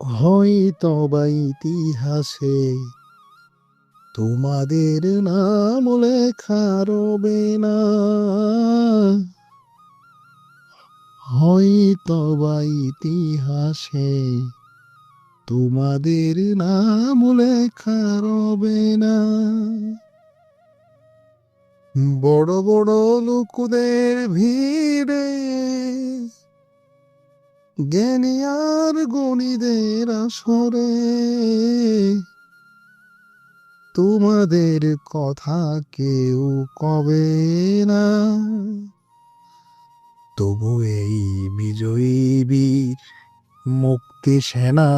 হয়তো বা ইতিহাসে তোমাদের নাম লেখা রবে না। হয়তো বা ইতিহাসে তোমাদের নাম লেখা রবে না। বড় বড় লোকদের ভিড়ে জ্ঞানী আর গণীদের আসরে। তোমাদের কথা কেউ কবে না। তবু এই বিজয়ী বীর, মুক্তি সেনা,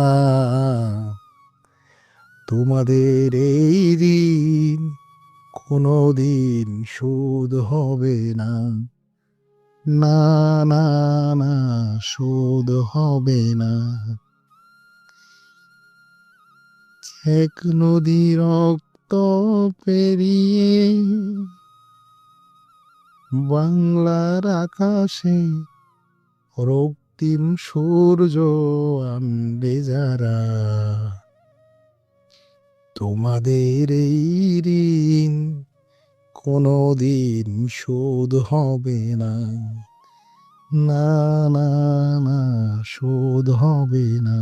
তোমাদের এই ঋণ কোনোদিন শোধ হবে না। না না না, শোধ হবে না। এক নদী রক্ত পেরিয়ে বাংলার আকাশে রক্তিম সূর্য আনবে যারা। তোমাদের এই কোনোদিন শোধ হবে না। না না না শোধ হবে না।